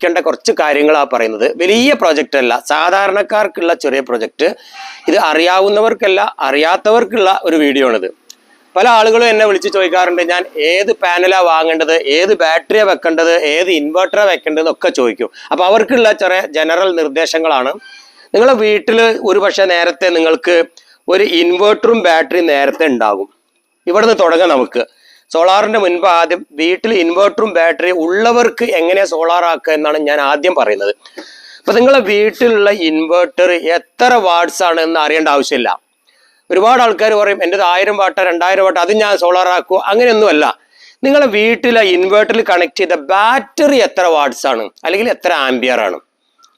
അറിഞ്ഞിരിക്കേണ്ട കുറച്ച് കാര്യങ്ങളാണ് പറയുന്നത്. വലിയ പ്രോജക്റ്റ് അല്ല. സാധാരണക്കാർക്കുള്ള ചെറിയ പ്രൊജക്റ്റ് ഇത് അറിയാവുന്നവർക്കല്ല അറിയാത്തവർക്കുള്ള ഒരു വീഡിയോ ആണിത്. പല ആളുകളും എന്നെ വിളിച്ച് ചോദിക്കാറുണ്ട് ഞാൻ ഏത് പാനലാണ് വാങ്ങേണ്ടത്? ഏത് ബാറ്ററിയാണ് വെക്കേണ്ടത്? ഏത് ഇൻവെർട്ടറാണ് വെക്കേണ്ടത്? എന്നൊക്കെ ചോദിക്കും. അപ്പോൾ അവർക്കുള്ള ചെറിയ ജനറൽ നിർദ്ദേശങ്ങളാണ്. നിങ്ങളെ വീട്ടിൽ ഒരു പക്ഷേ നേരത്തെ നിങ്ങൾക്ക് ഒരു ഇൻവെർട്ടറും ബാറ്ററിയും നേരത്തെ ഉണ്ടാകും. ഇവിടുന്ന് തുടങ്ങാം നമുക്ക്. സോളാറിന്റെ മുൻപ് ആദ്യം വീട്ടിൽ ഇൻവെർട്ടറും ബാറ്ററിയും ഉള്ളവർക്ക് എങ്ങനെ സോളാർ ആക്കുക എന്നാണ് ഞാൻ ആദ്യം പറയുന്നത്. അപ്പൊ നിങ്ങളെ വീട്ടിലുള്ള ഇൻവെർട്ടർ എത്ര വാട്ട്സ് ആണ് എന്ന് അറിയേണ്ട ആവശ്യമില്ല. ഒരുപാട് ആൾക്കാർ പറയും എന്റെ ആയിരം വാട്ട് രണ്ടായിരം വാട്ട് അത് ഞാൻ സോളാർ ആക്കുമോ അങ്ങനെയൊന്നുമല്ല. നിങ്ങളെ വീട്ടിലെ ഇൻവെർട്ടറിൽ കണക്ട് ചെയ്ത ബാറ്ററി എത്ര വാട്ട്സ് ആണ്? അല്ലെങ്കിൽ എത്ര ആംബിയർ ആണ്?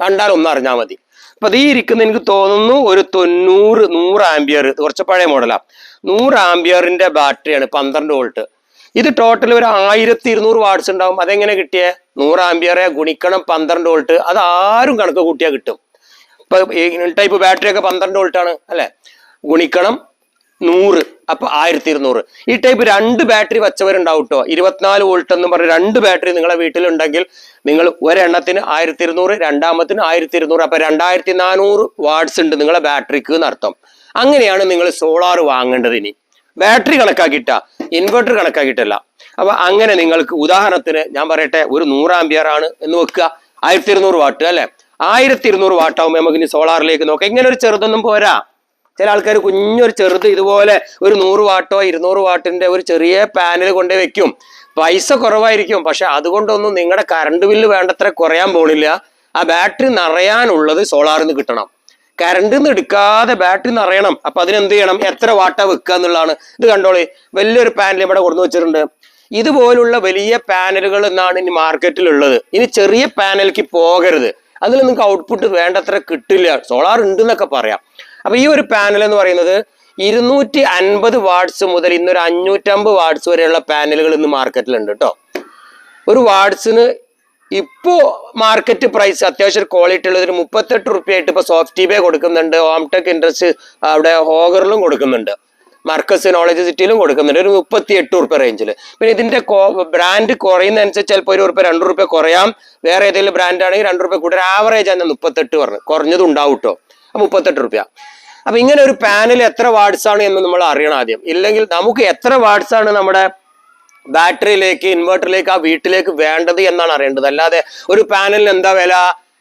കണ്ടാൽ ഒന്ന് അറിഞ്ഞാൽ മതി. അപ്പൊ ഈ ഇരിക്കുന്ന എനിക്ക് തോന്നുന്നു ഒരു തൊണ്ണൂറ് നൂറ് ആംബിയർ കുറച്ച് പഴയ മോഡലാണ് നൂറ് ആംബിയറിന്റെ ബാറ്ററിയാണ് പന്ത്രണ്ട് വോൾട്ട്. ഇത് ടോട്ടൽ ഒരു ആയിരത്തി ഇരുന്നൂറ് വാട്ട്സ് ഉണ്ടാവും. അതെങ്ങനെ കിട്ടിയേ? നൂറ് ആംബിയറെ ഗുണിക്കണം പന്ത്രണ്ട് വോൾട്ട് അത് ആരും കണക്ക് കൂട്ടിയാൽ കിട്ടും. ഇപ്പൊ ടൈപ്പ് ബാറ്ററി ഒക്കെ പന്ത്രണ്ട് ആണ് അല്ലെ? ഗുണിക്കണം നൂറ് അപ്പൊ ആയിരത്തി ഇരുന്നൂറ് ഈ ടൈപ്പ് രണ്ട് ബാറ്ററി വച്ചവരുണ്ടാവും കേട്ടോ ഇരുപത്തിനാല് വോൾട്ട് എന്ന് പറഞ്ഞ രണ്ട് ബാറ്ററി നിങ്ങളെ വീട്ടിലുണ്ടെങ്കിൽ നിങ്ങൾ ഒരെണ്ണത്തിന് ആയിരത്തി ഇരുന്നൂറ് രണ്ടാമത്തിന് ആയിരത്തി ഇരുന്നൂറ് അപ്പൊ രണ്ടായിരത്തി നാനൂറ് വാട്ട്സ് ഉണ്ട് നിങ്ങളെ ബാറ്ററിക്ക് എന്നർത്ഥം. അങ്ങനെയാണ് നിങ്ങൾ സോളാർ വാങ്ങേണ്ടത് ഇനി. ബാറ്ററി കണക്കാക്കിയിട്ട ഇൻവെർട്ടർ കണക്കാക്കിയിട്ടല്ല. അപ്പൊ അങ്ങനെ നിങ്ങൾക്ക് ഉദാഹരണത്തിന് ഞാൻ പറയട്ടെ ഒരു നൂറ് ആംബിയർ ആണ് എന്ന് വെക്കുക. ആയിരത്തി ഇരുന്നൂറ് വാട്ട് അല്ലെ? ആയിരത്തി ഇരുന്നൂറ് വാട്ടാവുമ്പോൾ നമുക്ക് ഇനി സോളാറിലേക്ക് നോക്കാം. ഇങ്ങനെ ഒരു ചെറുതൊന്നും പോരാ. ചില ആൾക്കാർ കുഞ്ഞൊരു ചെറുത് ഇതുപോലെ ഒരു നൂറ് വാട്ടോ ഇരുന്നൂറ് വാട്ടിന്റെ ഒരു ചെറിയ പാനൽ കൊണ്ടേ വെക്കും. പൈസ കുറവായിരിക്കും. പക്ഷെ അതുകൊണ്ടൊന്നും നിങ്ങളുടെ കറണ്ട് ബില്ല് വേണ്ടത്ര കുറയാൻ പോണില്ല. ആ ബാറ്ററി നിറയാനുള്ളത് സോളാറിൽ നിന്ന് കിട്ടണം. കറണ്ട് നിന്ന് എടുക്കാതെ ബാറ്ററി നിറയണം അപ്പൊ അതിനെന്ത് ചെയ്യണം? എത്ര വാട്ടാ വെക്കുക എന്നുള്ളതാണ്. ഇത് കണ്ടോളി. വലിയൊരു പാനൽ ഇവിടെ കൊടുന്നു വെച്ചിട്ടുണ്ട്. ഇതുപോലുള്ള വലിയ പാനലുകൾ എന്നാണ് ഇനി മാർക്കറ്റിൽ ഉള്ളത്. ഇനി ചെറിയ പാനലിക്ക് പോകരുത്. അതിൽ നിങ്ങൾക്ക് ഔട്ട്പുട്ട് വേണ്ടത്ര കിട്ടില്ല. സോളാർ ഉണ്ട് എന്നൊക്കെ പറയാം. അപ്പൊ ഈ ഒരു പാനൽ എന്ന് പറയുന്നത് ഇരുന്നൂറ്റി അൻപത് വാട്ട്സ് മുതൽ ഇന്നൊരു അഞ്ഞൂറ്റമ്പത് വാട്ട്സ് വരെയുള്ള പാനലുകൾ ഇന്ന് മാർക്കറ്റിലുണ്ട് കേട്ടോ ഒരു വാട്സിന് ഇപ്പോ മാർക്കറ്റ് പ്രൈസ് അത്യാവശ്യം ക്വാളിറ്റി ഉള്ളത് ഒരു മുപ്പത്തെട്ട് റുപ്യ ആയിട്ട് ഇപ്പൊ സോഫ്റ്റ് ബേ കൊടുക്കുന്നുണ്ട് ഹോംടെക് ഇൻഡസ്ട്രി അവിടെ ഹോഗറിലും കൊടുക്കുന്നുണ്ട് മർക്കസ് നോളജ് സിറ്റിയിലും കൊടുക്കുന്നുണ്ട് ഒരു മുപ്പത്തി എട്ട് റുപ്യ റേഞ്ചിൽ പിന്നെ ഇതിന്റെ ബ്രാൻഡ് കുറയുന്നതനുസരിച്ച് ചിലപ്പോൾ ഒരു റുപ്യ രണ്ട് റുപ്യ കുറയാം. വേറെ ഏതെങ്കിലും ബ്രാൻഡ് ആണെങ്കിൽ രണ്ട് റുപ്യ കൂടുതൽ. ആവറേജ് ആണ് മുപ്പത്തെട്ട് പറഞ്ഞു. കുറഞ്ഞതും ഉണ്ടാവും കേട്ടോ മുപ്പത്തെട്ട് റുപ്യ. അപ്പൊ ഇങ്ങനെ ഒരു പാനൽ എത്ര വാട്സ് ആണ് എന്ന് നമ്മൾ അറിയണം ആദ്യം. ഇല്ലെങ്കിൽ നമുക്ക് എത്ര വാട്സ് ആണ് നമ്മുടെ ബാറ്ററിയിലേക്ക് ഇൻവെർട്ടറിലേക്ക് ആ വീട്ടിലേക്ക് വേണ്ടത് എന്നാണ് അറിയേണ്ടത്. അല്ലാതെ ഒരു പാനലിന് എന്താ വില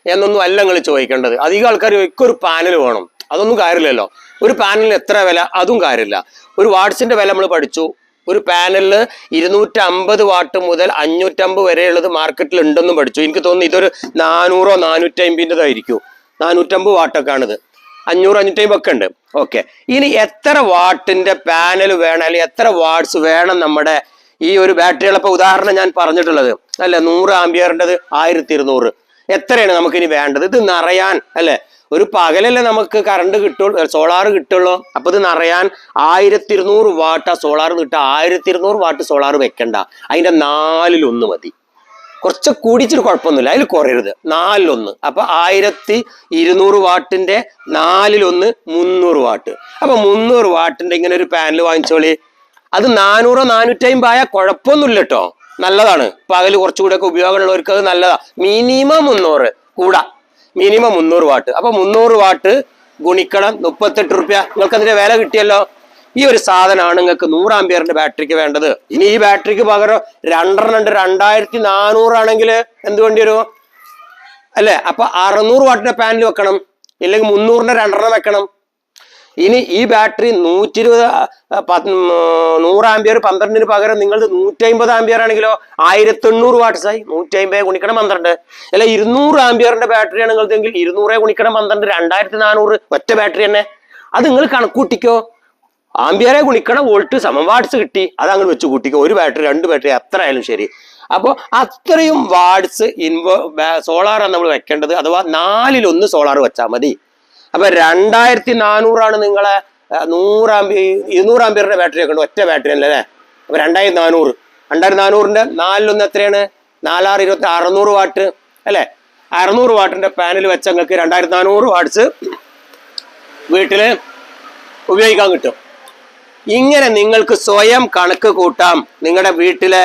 എന്നൊന്നും അല്ല നിങ്ങൾ ചോദിക്കേണ്ടത്. അധികം ആൾക്കാർ ഒരു പാനൽ വേണം. അതൊന്നും കാര്യമില്ലല്ലോ. ഒരു പാനലിന് എത്ര വില? അതും കാര്യമില്ല. ഒരു വാട്സിന്റെ വില നമ്മൾ പഠിച്ചു. ഒരു പാനലിൽ ഇരുന്നൂറ്റി അമ്പത് വാട്ട് മുതൽ അഞ്ഞൂറ്റമ്പത് വരെയുള്ളത് മാർക്കറ്റിൽ ഉണ്ടെന്നും പഠിച്ചു. എനിക്ക് തോന്നുന്നു ഇതൊരു നാനൂറോ നാനൂറ്റി അമ്പതിന്റെതായിരിക്കും നാനൂറ്റമ്പത് വാട്ടൊക്കെ ആണിത് അഞ്ഞൂറ് അഞ്ഞൂറ്റമ്പത് ഒക്കെ ഉണ്ട്. ഓക്കെ. ഇനി എത്ര വാട്ടിന്റെ പാനൽ വേണം? അല്ലെങ്കിൽ എത്ര വാട്ട്സ് വേണം നമ്മുടെ ഈ ഒരു ബാറ്ററികൾ ഇപ്പൊ ഉദാഹരണം ഞാൻ പറഞ്ഞിട്ടുള്ളത്. അല്ലെ? നൂറ് ആംബിയറിന്റെത് ആയിരത്തി ഇരുന്നൂറ് എത്രയാണ് നമുക്കിനി വേണ്ടത്? ഇത് നിറയാൻ അല്ലെ? ഒരു പകലല്ലേ നമുക്ക് കറണ്ട് കിട്ടുള്ളൂ സോളാർ കിട്ടുള്ളൂ. അപ്പൊ ഇത് നിറയാൻ ആയിരത്തി ഇരുന്നൂറ് വാട്ട് സോളാർ കിട്ടുക. ആയിരത്തി ഇരുന്നൂറ് വാട്ട് സോളാർ വെക്കണ്ട. അതിന്റെ നാലിലൊന്ന് മതി. കുറച്ച് കൂടിച്ചിട്ട് കുഴപ്പമൊന്നുമില്ല. അതിൽ കുറയരുത്. നാലിലൊന്ന്. അപ്പൊ ആയിരത്തി ഇരുന്നൂറ് വാട്ടിന്റെ നാലിലൊന്ന് മുന്നൂറ് വാട്ട്. അപ്പൊ മുന്നൂറ് വാട്ടിന്റെ ഇങ്ങനെ ഒരു പാനൽ വാങ്ങിച്ചോളി. അത് നാനൂറോ നാനൂറ്റമ്പത് ആയ കുഴപ്പമൊന്നുമില്ല കേട്ടോ നല്ലതാണ്. പകൽ കുറച്ചുകൂടെ ഒക്കെ ഉപയോഗമുള്ളവർക്ക് അത് നല്ലതാ. മിനിമം മുന്നൂറ്. കൂടാ. മിനിമം മുന്നൂറ് വാട്ട്. അപ്പൊ മുന്നൂറ് വാട്ട് ഗുണിക്കണം. മുപ്പത്തെട്ട് റുപ്യ. നിങ്ങൾക്ക് അതിന്റെ വില കിട്ടിയല്ലോ. ഈ ഒരു സാധനമാണ് നിങ്ങൾക്ക് നൂറ് ബാറ്ററിക്ക് വേണ്ടത്. ഇനി ഈ ബാറ്ററിക്ക് പകരം രണ്ടെണ്ണം ഉണ്ട്. രണ്ടായിരത്തി നാനൂറാണെങ്കിൽ എന്ത് വേണ്ടി വരുമോ അല്ലേ? അപ്പൊ അറുന്നൂറ് വാട്ടിന്റെ പാനൽ വെക്കണം. ഇല്ലെങ്കിൽ മുന്നൂറിന്റെ രണ്ടെണ്ണം വെക്കണം. ഇനി ഈ ബാറ്ററി നൂറ്റി ഇരുപത് നൂറ് ആംബിയർ പന്ത്രണ്ടിന് പകരം നിങ്ങൾ നൂറ്റി അമ്പത് ആംബിയർ ആണെങ്കിലോ ആയിരത്തി എണ്ണൂറ് വാട്ട്സ് ആയി. നൂറ്റി അമ്പത് ഗുണിക്കണം പന്ത്രണ്ട്. അല്ല ഇരുന്നൂറ് ആംബിയറിന്റെ ബാറ്ററി ആണെങ്കിൽ നിങ്ങളെങ്കിൽ ഇരുന്നൂറെ ഗുണിക്കണം പന്ത്രണ്ട് രണ്ടായിരത്തി നാനൂറ് ഒറ്റ ബാറ്ററി തന്നെ. അത് നിങ്ങൾ കണക്കൂട്ടിക്കോ. ആംബിയറെ ഗുണിക്കണം വോൾട്ട് സമം വാട്ട്സ് കിട്ടി. അത് അങ്ങ് വെച്ച് കൂട്ടിക്കോ. ഒരു ബാറ്ററി രണ്ട് ബാറ്ററി എത്ര ആയാലും ശരി. അപ്പോൾ അത്രയും വാട്ട്സ് ഇൻവോ സോളാറാണ് നമ്മൾ വെക്കേണ്ടത്. അഥവാ നാലിലൊന്ന് സോളാർ വെച്ചാൽ മതി. അപ്പൊ രണ്ടായിരത്തി നാനൂറാണ് നിങ്ങളെ നൂറ് ആംബി ഇരുന്നൂറ് ആംബിയറിന്റെ ബാറ്ററി ഒക്കെ ഉണ്ട് ഒറ്റ ബാറ്ററി അല്ലേ? അല്ലേ അപ്പൊ രണ്ടായിരത്തി നാനൂറ് രണ്ടായിരത്തി നാനൂറിന്റെ നാലിലൊന്ന് എത്രയാണ്? നാലാറ് ഇരുപത്തി അറുന്നൂറ് വാട്ട് അല്ലേ? അറുന്നൂറ് വാട്ടിന്റെ പാനൽ വെച്ച നിങ്ങൾക്ക് രണ്ടായിരത്തി നാനൂറ് വാട്ട്സ് വീട്ടിൽ ഉപയോഗിക്കാൻ കിട്ടും. ഇങ്ങനെ നിങ്ങൾക്ക് സ്വയം കണക്ക് കൂട്ടാം നിങ്ങളുടെ വീട്ടിലെ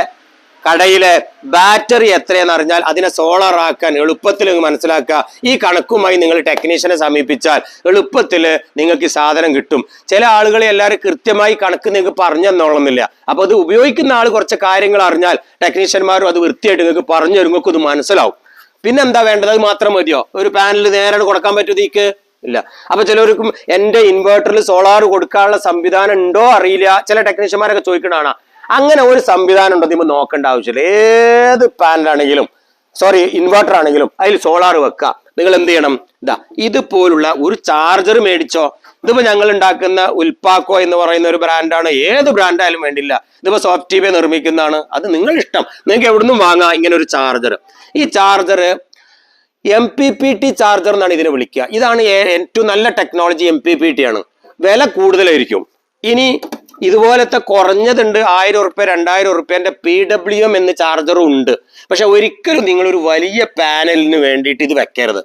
കടയിലെ ബാറ്ററി എത്രയെന്ന് അറിഞ്ഞാൽ അതിനെ സോളാർ ആക്കാൻ എളുപ്പത്തിൽ മനസ്സിലാക്കുക. ഈ കണക്കുമായി നിങ്ങൾ ടെക്നീഷ്യനെ സമീപിച്ചാൽ എളുപ്പത്തിൽ നിങ്ങൾക്ക് സാധനം കിട്ടും. ചില ആളുകളെ എല്ലാവരും കൃത്യമായി കണക്ക് നിങ്ങൾക്ക് പറഞ്ഞു തന്നോളന്നില്ല അപ്പൊ അത് ഉപയോഗിക്കുന്ന ആൾ കുറച്ച് കാര്യങ്ങൾ അറിഞ്ഞാൽ ടെക്നീഷ്യന്മാരും അത് വൃത്തിയായിട്ട് നിങ്ങൾക്ക് പറഞ്ഞു നിങ്ങൾക്ക് ഇത് മനസ്സിലാവും. പിന്നെന്താ വേണ്ടത്? അത് മാത്രം മതിയോ? ഒരു പാനൽ നേരെ കൊടുക്കാൻ പറ്റുമോ ഇതിക്ക്? ഇല്ല. അപ്പൊ ചിലവർക്കും എന്റെ ഇൻവേർട്ടറിൽ സോളാർ കൊടുക്കാനുള്ള സംവിധാനം ഉണ്ടോ അറിയില്ല. ചില ടെക്നീഷ്യന്മാരൊക്കെ ചോദിക്കണതാണ് അങ്ങനെ ഒരു സംവിധാനം ഉണ്ടെന്ന് നിങ്ങൾ നോക്കേണ്ട ആവശ്യമില്ല. ഏത് പാനലാണെങ്കിലും സോറി ഇൻവെർട്ടർ ആണെങ്കിലും അതിൽ സോളാർ വെക്കുക നിങ്ങൾ എന്ത് ചെയ്യണം? ഇതാ ഇതുപോലുള്ള ഒരു ചാർജർ മേടിച്ചോ. ഇതിപ്പോ ഞങ്ങൾ ഉണ്ടാക്കുന്ന ഉൽപാക്കോ എന്ന് പറയുന്ന ഒരു ബ്രാൻഡാണ് ഏത് ബ്രാൻഡായാലും വേണ്ടില്ല. ഇതിപ്പോ സോഫ്റ്റ് ടി വി നിർമ്മിക്കുന്നതാണ്. അത് നിങ്ങൾ ഇഷ്ടം നിങ്ങൾക്ക് എവിടുന്നും വാങ്ങാം ഇങ്ങനെ ഒരു ചാർജർ ഈ charger M P P T charger എന്നാണ് ഇതിനെ വിളിക്കുക. ഇതാണ് ഏറ്റവും നല്ല technology M P P T ആണ്. വില കൂടുതലായിരിക്കും. ഇനി ഇതുപോലത്തെ കുറഞ്ഞതുണ്ട് ആയിരം ഉറുപ്പ്യ രണ്ടായിരം ഉറുപ്പ്യന്റെ പി ഡബ്ല്യു എം എന്ന ചാർജറും ഉണ്ട്. പക്ഷെ ഒരിക്കലും നിങ്ങൾ ഒരു വലിയ പാനലിന് വേണ്ടിയിട്ട് ഇത് വെക്കരുത്.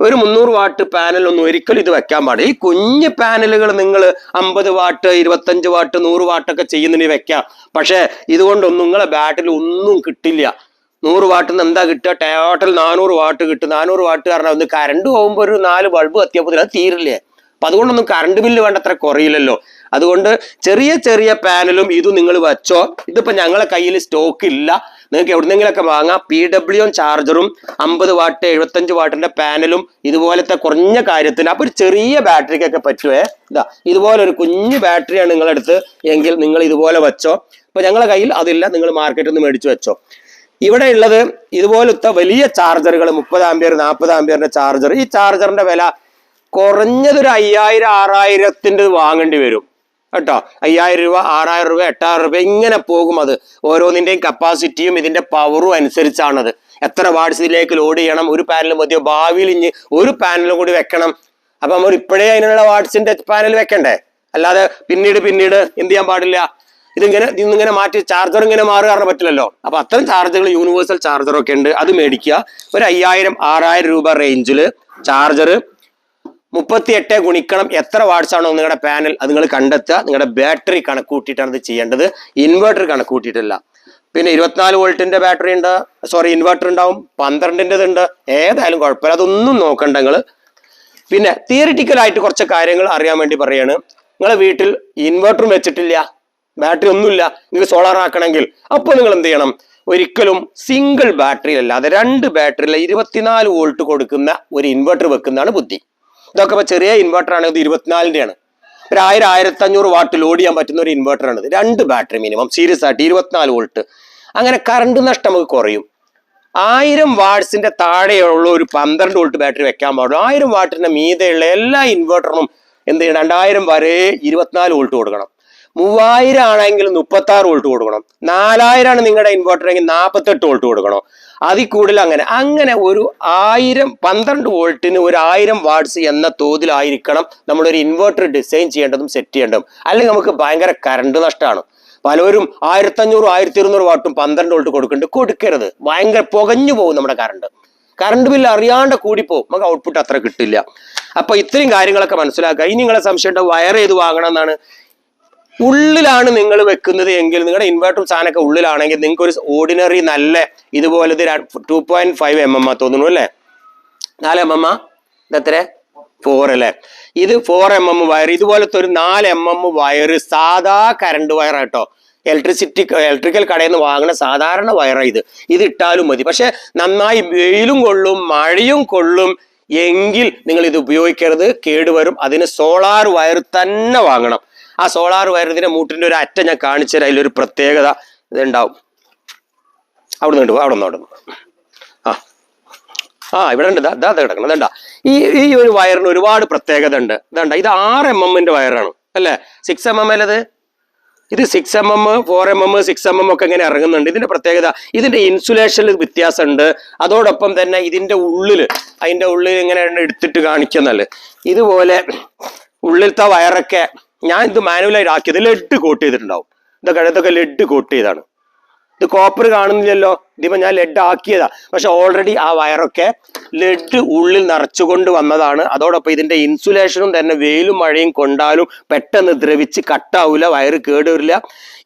ഒരു മുന്നൂറ് വാട്ട് പാനലൊന്നും ഒരിക്കലും ഇത് വെക്കാൻ പാടില്ല. ഈ കുഞ്ഞ് പാനലുകൾ നിങ്ങൾ അമ്പത് വാട്ട് ഇരുപത്തഞ്ച് വാട്ട് നൂറ് വാട്ടൊക്കെ ചെയ്യുന്നതിന് വെക്കാം. പക്ഷേ ഇതുകൊണ്ടൊന്നും നിങ്ങളെ ബാറ്ററിൽ ഒന്നും കിട്ടില്ല. നൂറ് വാട്ടിൽ നിന്ന് എന്താ കിട്ടുക? ടോട്ടൽ നാനൂറ് വാട്ട് കിട്ടും. നാനൂറ് വാട്ട് കാരണം ഒന്ന് കറണ്ട് പോകുമ്പോൾ ഒരു നാല് ബൾബ് കത്തിയപ്പോൾ അത് തീരില്ലേ? അപ്പൊ അതുകൊണ്ടൊന്നും കറണ്ട് ബില്ല് വേണ്ടത്ര കുറയില്ലല്ലോ. അതുകൊണ്ട് ചെറിയ ചെറിയ പാനലും ഇതും നിങ്ങൾ വെച്ചോ. ഇതിപ്പോ ഞങ്ങളെ കയ്യിൽ സ്റ്റോക്ക് ഇല്ല. നിങ്ങൾക്ക് എവിടുന്നെങ്കിലൊക്കെ വാങ്ങാം. പി ഡബ്ല്യു ചാർജറും അമ്പത് വാട്ട് എഴുപത്തഞ്ച് വാട്ടിന്റെ പാനലും ഇതുപോലത്തെ കുറഞ്ഞ കാര്യത്തിന് അപ്പൊ ഒരു ചെറിയ ബാറ്ററിക്കൊക്കെ പറ്റുവേ. ഇതാ ഇതുപോലെ ഒരു കുഞ്ഞു ബാറ്ററിയാണ് നിങ്ങളെടുത്ത് എങ്കിൽ നിങ്ങൾ ഇതുപോലെ വെച്ചോ. ഇപ്പൊ ഞങ്ങളെ കയ്യിൽ അതില്ല. നിങ്ങൾ മാർക്കറ്റിൽ നിന്ന് മേടിച്ചു വെച്ചോ. ഇവിടെ ഉള്ളത് ഇതുപോലത്തെ വലിയ ചാർജറുകൾ മുപ്പത് ആംബിയർ നാൽപ്പത് ആംബിയറിന്റെ ചാർജർ ഈ ചാർജറിന്റെ വില കുറഞ്ഞതൊരു അയ്യായിരം ആറായിരത്തിന്റെ വാങ്ങേണ്ടി വരും. കേട്ടോ? അയ്യായിരം രൂപ ആറായിരം രൂപ എട്ടായിരം രൂപ ഇങ്ങനെ പോകും അത്. ഓരോന്നിന്റെയും കപ്പാസിറ്റിയും ഇതിന്റെ പവറും അനുസരിച്ചാണത്. എത്ര വാട്സ് ഇതിലേക്ക് ലോഡ് ചെയ്യണം? ഒരു പാനൽ മതിയോ? ഭാവിയിൽ ഇനി ഒരു പാനലും കൂടി വെക്കണം. അപ്പൊ നമ്മൾ ഇപ്പോഴേ അതിനുള്ള വാട്സിന്റെ പാനൽ വെക്കണ്ടേ? അല്ലാതെ പിന്നീട് പിന്നീട് എന്ത് ചെയ്യാൻ പാടില്ല? ഇതിങ്ങനെ ഇന്നിങ്ങനെ മാറ്റി ചാർജർ ഇങ്ങനെ മാറുക കാരണം പറ്റില്ലല്ലോ. അപ്പൊ അത്തരം ചാർജറുകൾ യൂണിവേഴ്സൽ ചാർജറൊക്കെ ഉണ്ട്. അത് മേടിക്കുക. ഒരു അയ്യായിരം ആറായിരം രൂപ റേഞ്ചിൽ ചാർജർ മുപ്പത്തി എട്ട് ഗുണിക്കണം എത്ര വാട്ട്സ് ആണോ നിങ്ങളുടെ പാനൽ അത് നിങ്ങൾ കണ്ടെത്തുക. നിങ്ങളുടെ ബാറ്ററി കണക്കൂട്ടിയിട്ടാണ് ഇത് ചെയ്യേണ്ടത്. ഇൻവെർട്ടർ കണക്കൂട്ടിയിട്ടില്ല പിന്നെ ഇരുപത്തിനാല് വോൾട്ടിന്റെ ബാറ്ററി ഉണ്ട്. സോറി ഇൻവെർട്ടർ ഉണ്ടാവും. പന്ത്രണ്ടിന്റെത് ഉണ്ട്. ഏതായാലും കുഴപ്പമില്ല. അതൊന്നും നോക്കണ്ട നിങ്ങൾ പിന്നെ തിയറിറ്റിക്കലായിട്ട് കുറച്ച് കാര്യങ്ങൾ അറിയാൻ വേണ്ടി പറയാണ്. നിങ്ങളെ വീട്ടിൽ ഇൻവെർട്ടറും വെച്ചിട്ടില്ല. ബാറ്ററി ഒന്നുമില്ല. നിങ്ങൾ സോളാർ ആക്കണമെങ്കിൽ അപ്പോൾ നിങ്ങൾ എന്ത് ചെയ്യണം? ഒരിക്കലും സിംഗിൾ ബാറ്ററി അല്ലാതെ രണ്ട് ബാറ്ററിയിലെ ഇരുപത്തിനാല് വോൾട്ട് കൊടുക്കുന്ന ഒരു ഇൻവെർട്ടർ വെക്കുന്നതാണ് ബുദ്ധി. ഇതൊക്കെ ഇപ്പോൾ ചെറിയ ഇൻവെർട്ടർ ആണ് ഇത് ഇരുപത്തിനാലിന്റെയാണ്. ഒരു ആയിരം ആയിരത്തി അഞ്ഞൂറ് വാട്ട് ലോഡ് ചെയ്യാൻ പറ്റുന്ന ഒരു ഇൻവെർട്ടർ ആണ് രണ്ട് ബാറ്ററി മിനിമം സീരിയസ് ആയിട്ട് ഇരുപത്തിനാല് വോൾട്ട് അങ്ങനെ കറണ്ട് നഷ്ടം നമുക്ക് കുറയും. ആയിരം വാട്ട്സിന്റെ താഴെയുള്ള ഒരു പന്ത്രണ്ട് വോൾട്ട് ബാറ്ററി വെക്കാൻ പാടുള്ളൂ. ആയിരം വാട്ടിന്റെ മീതെയുള്ള എല്ലാ ഇൻവെർട്ടറിനും എന്ത് ചെയ്യണം? രണ്ടായിരം വരെ ഇരുപത്തിനാല് വോൾട്ട് കൊടുക്കണം. മൂവായിരം ആണെങ്കിൽ മുപ്പത്തി ആറ് വോൾട്ട് കൊടുക്കണം നാലായിരമാണ് നിങ്ങളുടെ ഇൻവെർട്ടർ എങ്കിൽ നാൽപ്പത്തെട്ട് വോൾട്ട് കൊടുക്കണം. അതിൽ കൂടുതൽ അങ്ങനെ. അങ്ങനെ ഒരു ആയിരം പന്ത്രണ്ട് വോൾട്ടിന് ഒരു ആയിരം വാട്ട്സ് എന്ന തോതിലായിരിക്കണം നമ്മളൊരു ഇൻവെർട്ടർ ഡിസൈൻ ചെയ്യേണ്ടതും സെറ്റ് ചെയ്യേണ്ടതും. അല്ലെങ്കിൽ നമുക്ക് ഭയങ്കര കറണ്ട് നഷ്ടമാണ്. പലരും ആയിരത്തഞ്ഞൂറ് ആയിരത്തി ഇരുന്നൂറ് വാട്ടും പന്ത്രണ്ട് വോൾട്ട് കൊടുക്കുന്നുണ്ട്. കൊടുക്കരുത്. ഭയങ്കര പുകഞ്ഞു പോകും നമ്മുടെ കറണ്ട് കറണ്ട് ബില്ല് അറിയാണ്ട് കൂടിപ്പോകും നമുക്ക് ഔട്ട്പുട്ട് അത്ര കിട്ടില്ല. അപ്പൊ ഇത്രയും കാര്യങ്ങളൊക്കെ മനസ്സിലാക്കുക. ഇനി നിങ്ങളെ സംശയം വയർ ചെയ്ത് വാങ്ങണം എന്നാണ്? ഉള്ളിലാണ് നിങ്ങൾ വെക്കുന്നത് എങ്കിൽ നിങ്ങളുടെ ഇൻവേർട്ടർ സാധനമൊക്കെ ഉള്ളിലാണെങ്കിൽ നിങ്ങൾക്ക് ഒരു ഓർഡിനറി നല്ല ഇതുപോലത്തെ two point five M M ആ തോന്നുന്നു അല്ലേ? നാല് എം എം ഇതെത്ര ഫോർ അല്ലേ? ഇത് ഫോർ എം എം വയർ ഇതുപോലത്തെ ഒരു നാല് എം എം വയർ സാധാ കറണ്ട് വയർ കേട്ടോ. ഇലക്ട്രിസിറ്റി ഇലക്ട്രിക്കൽ കടയിൽ നിന്ന് വാങ്ങുന്ന സാധാരണ വയറാണ് ഇത്. ഇത് ഇട്ടാലും മതി. പക്ഷെ നന്നായി വെയിലും കൊള്ളും മഴയും കൊള്ളും എങ്കിൽ നിങ്ങൾ ഇത് ഉപയോഗിക്കരുത്. കേടുവരും. അതിന് സോളാർ വയർ തന്നെ വാങ്ങണം. ആ സോളാർ വയറിന്റെ മൂട്ടിന്റെ ഒരു അറ്റം ഞാൻ കാണിച്ചു തരാം. അതിലൊരു പ്രത്യേകത ഇതുണ്ടാവും. അവിടെ നിന്ന് അവിടെ നിന്ന് അവിടെ ആ. ആ ഇവിടെ ഉണ്ട്. ദാ കിടക്കണം. അതണ്ട ഈ ഈ ഒരു വയറിന് ഒരുപാട് പ്രത്യേകത ഉണ്ട്. ഇതണ്ട ഇത് ആറ് എം എമ്മിന്റെ വയറാണ്. അല്ലേ? സിക്സ് എം എം അല്ലത്? ഇത് six M M four M M six M M ഒക്കെ ഇങ്ങനെ ഇറങ്ങുന്നുണ്ട്. ഇതിന്റെ പ്രത്യേകത ഇതിന്റെ ഇൻസുലേഷനിൽ വ്യത്യാസമുണ്ട്. അതോടൊപ്പം തന്നെ ഇതിന്റെ ഉള്ളിൽ അതിന്റെ ഉള്ളിൽ ഇങ്ങനെ എടുത്തിട്ട് കാണിക്കുന്നല്ലേ ഇതുപോലെ ഉള്ളിലത്തെ വയറൊക്കെ ഞാൻ ഇത് മാനുവലായിട്ട് ആക്കിയത് ലെഡ് കോട്ട് ചെയ്തിട്ടുണ്ടാവും. ഇതൊക്കെ ഇതൊക്കെ ലെഡ് കോട്ട് ചെയ്താണ്. ഇത് കോപ്പർ കാണുന്നില്ലല്ലോ. ഇതിപ്പോ ഞാൻ ലെഡ് ആക്കിയതാ. പക്ഷെ ഓൾറെഡി ആ വയറൊക്കെ ലെഡ് ഉള്ളിൽ നിറച്ചുകൊണ്ട് വന്നതാണ്. അതോടൊപ്പം ഇതിന്റെ ഇൻസുലേഷനും തന്നെ വെയിലും മഴയും കൊണ്ടാലും പെട്ടെന്ന് ദ്രവിച്ച് കട്ടാവൂല വയറ് കേടുവരില്ല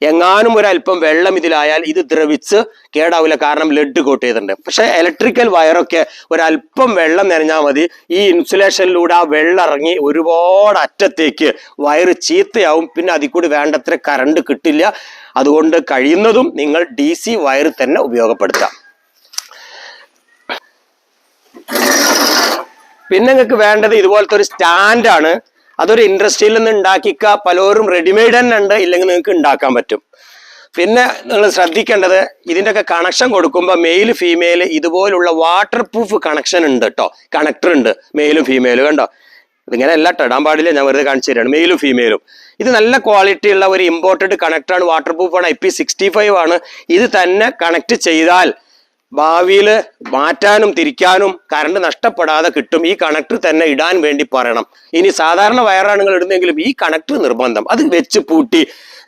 എങ്ങാനും ഒരല്പം വെള്ളം ഇതിലായാൽ ഇത് ദ്രവിച്ച് കേടാവില്ല കാരണം ലെഡ് കോട്ട് ചെയ്തിട്ടുണ്ട്. പക്ഷെ ഇലക്ട്രിക്കൽ വയറൊക്കെ ഒരല്പം വെള്ളം നനഞ്ഞാൽ മതി. ഈ ഇൻസുലേഷനിലൂടെ ആ വെള്ളം ഇറങ്ങി ഒരുപാട് അറ്റത്തേക്ക് വയറ് ചീത്തയാവും. പിന്നെ അതിൽ കൂടി വേണ്ടത്ര കറണ്ട് കിട്ടില്ല. അതുകൊണ്ട് കഴിയുന്നതും നിങ്ങൾ ഡി സി വയർ തന്നെ ഉപയോഗപ്പെടുത്താം പിന്നെ നിങ്ങൾക്ക് വേണ്ടത് ഇതുപോലത്തെ ഒരു സ്റ്റാൻഡാണ് അതൊരു ഇൻഡസ്ട്രിയിൽ നിന്ന് ഉണ്ടാക്കിക്ക പലരും റെഡിമെയ്ഡ് തന്നെ ഉണ്ട് ഇല്ലെങ്കിൽ നിങ്ങൾക്ക് ഉണ്ടാക്കാൻ പറ്റും. പിന്നെ നിങ്ങൾ ശ്രദ്ധിക്കേണ്ടത് ഇതിന്റെയൊക്കെ കണക്ഷൻ കൊടുക്കുമ്പോൾ മെയിൽ ഫീമെയിൽ ഇതുപോലുള്ള വാട്ടർ പ്രൂഫ് കണക്ഷൻ ഉണ്ട് കേട്ടോ കണക്ടർ ഉണ്ട് മെയിലും ഫീമെയിലും കണ്ടോ? ഇതിങ്ങനെ അല്ല ഇടാൻ പാടില്ല. ഞാൻ വെറുതെ കാണിച്ചു തരാണ്. മെയിലും ഫീമെയിലും ഇത് നല്ല ക്വാളിറ്റി ഉള്ള ഒരു ഇമ്പോർട്ടഡ് കണക്ടറാണ് വാട്ടർ പ്രൂഫാണ് ഐ പി സിക്സ്റ്റി ഫൈവ് ആണ്. ഇത് തന്നെ കണക്ട് ചെയ്താൽ ഭാവിയിൽ മാറ്റാനും തിരിക്കാനും കറണ്ട് നഷ്ടപ്പെടാതെ കിട്ടും. ഈ കണക്ടർ തന്നെ ഇടാൻ വേണ്ടി പറയണം. ഇനി സാധാരണ വയറാണ് നിങ്ങൾ ഇടുന്നെങ്കിലും ഈ കണക്ടർ നിർബന്ധം. അത് വെച്ച് പൂട്ടി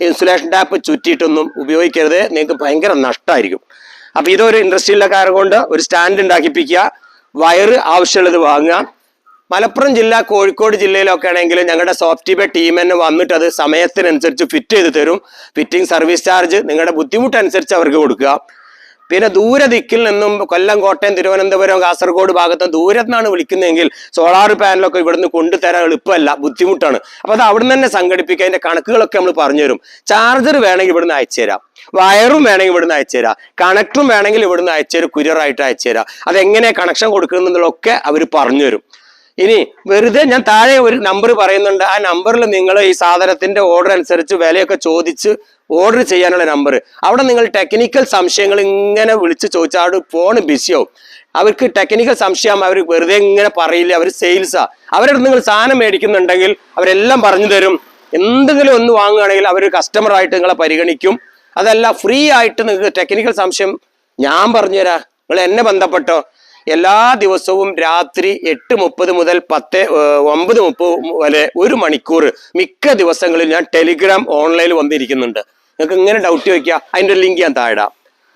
ഇൻസുലേഷൻ ടാപ്പ് ചുറ്റിയിട്ടൊന്നും ഉപയോഗിക്കരുത്. നിങ്ങൾക്ക് ഭയങ്കര നഷ്ടമായിരിക്കും അപ്പൊ ഇതൊരു ഇൻഡസ്ട്രിയിലെ കാരണം കൊണ്ട് ഒരു സ്റ്റാൻഡ് ഉണ്ടാക്കിപ്പിക്കുക. വയറ് ആവശ്യമുള്ളത് വാങ്ങുക. മലപ്പുറം ജില്ല കോഴിക്കോട് ജില്ലയിലൊക്കെ ആണെങ്കിൽ ഞങ്ങളുടെ സോഫ്റ്റ്വെയർ ടീം തന്നെ വന്നിട്ട് അത് സമയത്തിനനുസരിച്ച് ഫിറ്റ് ചെയ്ത് തരും. ഫിറ്റിംഗ് സർവീസ് ചാർജ് നിങ്ങളുടെ ബുദ്ധിമുട്ടനുസരിച്ച് അവർക്ക് കൊടുക്കുക. പിന്നെ ദൂര ദിക്കിൽ നിന്നും കൊല്ലം കോട്ടയം തിരുവനന്തപുരം കാസർഗോഡ് ഭാഗത്ത് ദൂരത്ത് നിന്നാണ് വിളിക്കുന്നതെങ്കിൽ സോളാർ പാനലൊക്കെ ഇവിടുന്ന് കൊണ്ടുതരാൻ എളുപ്പമല്ല ബുദ്ധിമുട്ടാണ്. അപ്പോൾ അത് അവിടെ തന്നെ സംഘടിപ്പിക്കുക. അതിന്റെ കണക്കുകളൊക്കെ നമ്മൾ പറഞ്ഞു തരും. ചാർജർ വേണമെങ്കിൽ ഇവിടുന്ന് അയച്ചു തരാം. വയറും വേണമെങ്കിൽ ഇവിടുന്ന് അയച്ചു തരാം. കണക്ടറും വേണമെങ്കിൽ ഇവിടുന്ന് അയച്ചു തരും. കുരിയറായിട്ട് അയച്ചു തരാം. അതെങ്ങനെ കണക്ഷൻ കൊടുക്കുന്നതിലൊക്കെ അവർ പറഞ്ഞു തരും. ഇനി വെറുതെ ഞാൻ താഴെ ഒരു നമ്പർ പറയുന്നുണ്ട്. ആ നമ്പറിൽ നിങ്ങൾ ഈ സാധനത്തിന്റെ ഓർഡർ അനുസരിച്ച് വിലയൊക്കെ ചോദിച്ച് ഓർഡർ ചെയ്യാനുള്ള നമ്പർ അവിടെ നിങ്ങൾ ടെക്നിക്കൽ സംശയങ്ങൾ ഇങ്ങനെ വിളിച്ച് ചോദിച്ചാൽ ഫോൺ ബിസിയാവും അവർക്ക് ടെക്നിക്കൽ സംശയം അവർ വെറുതെ ഇങ്ങനെ പറയില്ല. അവർ സെയിൽസാ അവരുടെ നിങ്ങൾ സാധനം മേടിക്കുന്നുണ്ടെങ്കിൽ അവരെല്ലാം പറഞ്ഞു തരും. എന്തെങ്കിലും ഒന്ന് വാങ്ങുകയാണെങ്കിൽ അവർ കസ്റ്റമറായിട്ട് നിങ്ങളെ പരിഗണിക്കും. അതെല്ലാം ഫ്രീ ആയിട്ട് നിങ്ങൾക്ക് ടെക്നിക്കൽ സംശയം ഞാൻ പറഞ്ഞുതരാം. നിങ്ങൾ എന്നെ ബന്ധപ്പെട്ടോ? എല്ലാ ദിവസവും രാത്രി എട്ട് മുപ്പത് മുതൽ പത്ത് ഒമ്പത് മുപ്പത് വരെ ഒരു മണിക്കൂർ മിക്ക ദിവസങ്ങളിൽ ഞാൻ ടെലിഗ്രാം ഓൺലൈനിൽ വന്നിരിക്കുന്നുണ്ട്. നിങ്ങൾക്ക് ഇങ്ങനെ ഡൗട്ട് ചോദിക്കുക അതിന്റെ ലിങ്ക് ഞാൻ താഴെ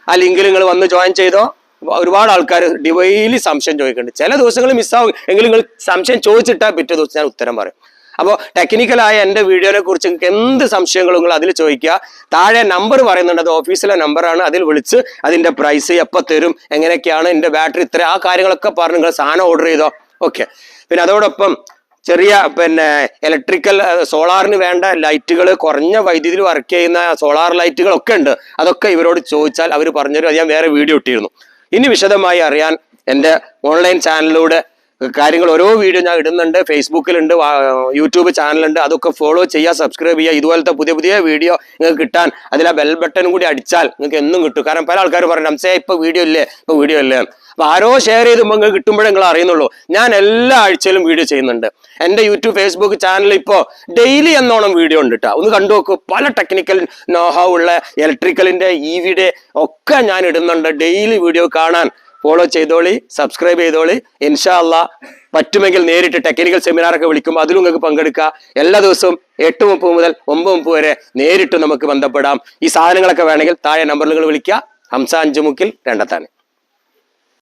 ആ ലിങ്കിൽ നിങ്ങൾ വന്ന് ജോയിൻ ചെയ്തോ? ഒരുപാട് ആൾക്കാർ ഡിവൈലി സംശയം ചോദിക്കുന്നുണ്ട്. ചില ദിവസങ്ങൾ മിസ്സാവും എങ്കിലും നിങ്ങൾ സംശയം ചോദിച്ചിട്ടാൽ പിറ്റേ ദിവസം ഞാൻ ഉത്തരം പറയും. അപ്പോൾ ടെക്നിക്കലായ എന്റെ വീഡിയോനെ കുറിച്ച് നിങ്ങൾക്ക് എന്ത് സംശയങ്ങളും നിങ്ങൾ അതിൽ ചോദിക്കുക. താഴെ നമ്പർ പറയുന്നുണ്ട് അത് ഓഫീസിലെ നമ്പറാണ് അതിൽ വിളിച്ച് അതിന്റെ പ്രൈസ് എപ്പോൾ തരും എങ്ങനെയൊക്കെയാണ് എന്റെ ബാറ്ററി ഇത്ര ആ കാര്യങ്ങളൊക്കെ പറഞ്ഞ് നിങ്ങൾ സാധനം ഓർഡർ ചെയ്തോ. ഓക്കെ പിന്നെ അതോടൊപ്പം ചെറിയ പിന്നെ ഇലക്ട്രിക്കൽ സോളാറിന് വേണ്ട ലൈറ്റുകൾ കുറഞ്ഞ വൈദ്യുതിയിൽ വർക്ക് ചെയ്യുന്ന സോളാർ ലൈറ്റുകളൊക്കെ ഉണ്ട്. അതൊക്കെ ഇവരോട് ചോദിച്ചാൽ അവർ പറഞ്ഞുതരും. അത് ഞാൻ വേറെ വീഡിയോ ഇട്ടിരുന്നു. ഇനി വിശദമായി അറിയാൻ എന്റെ ഓൺലൈൻ ചാനലിലൂടെ കാര്യങ്ങൾ ഓരോ വീഡിയോ ഞാൻ ഇടുന്നുണ്ട്. ഫേസ്ബുക്കിലുണ്ട് യൂട്യൂബ് ചാനലുണ്ട് അതൊക്കെ ഫോളോ ചെയ്യുക സബ്സ്ക്രൈബ് ചെയ്യുക. ഇതുപോലത്തെ പുതിയ പുതിയ വീഡിയോ നിങ്ങൾക്ക് കിട്ടാൻ അതിൽ ആ ബെൽ ബട്ടൺ കൂടി അടിച്ചാൽ നിങ്ങൾക്ക് എന്നും കിട്ടും. കാരണം പല ആൾക്കാരും പറഞ്ഞു നംസേ ഇപ്പൊ വീഡിയോ ഇല്ലേ? ഇപ്പൊ വീഡിയോ ഇല്ലേ? അപ്പൊ ആരോ ഷെയർ ചെയ്തുമ്പോൾ നിങ്ങൾക്ക് കിട്ടുമ്പോഴേ നിങ്ങൾ അറിയുന്നുള്ളൂ. ഞാൻ എല്ലാ ആഴ്ചയിലും വീഡിയോ ചെയ്യുന്നുണ്ട്. എന്റെ യൂട്യൂബ് ഫേസ്ബുക്ക് ചാനൽ ഇപ്പോൾ ഡെയിലി എന്നോണം വീഡിയോ ഉണ്ട് കേട്ടോ ഒന്ന് കണ്ടു നോക്കൂ. പല ടെക്നിക്കൽ നോഹ ഉള്ള ഇലക്ട്രിക്കലിന്റെ ഇ വിയുടെ ഒക്കെ ഞാൻ ഇടുന്നുണ്ട്. ഡെയിലി വീഡിയോ കാണാൻ. ഫോളോ ചെയ്തോളി സബ്സ്ക്രൈബ് ചെയ്തോളി. ഇൻഷാ അല്ല പറ്റുമെങ്കിൽ നേരിട്ട് ടെക്നിക്കൽ സെമിനാറൊക്കെ വിളിക്കുമ്പോൾ അതിലും നിങ്ങൾക്ക് പങ്കെടുക്കുക എല്ലാ ദിവസവും എട്ട് മുപ്പത് മുതൽ ഒമ്പത് മുപ്പത് വരെ നേരിട്ട് നമുക്ക് ബന്ധപ്പെടാം. ഈ സാധനങ്ങളൊക്കെ വേണമെങ്കിൽ താഴെ നമ്പറിൽ നിങ്ങൾ വിളിക്കുക. ഹംസ അഞ്ചുമുക്കിൽ രണ്ടത്താണ്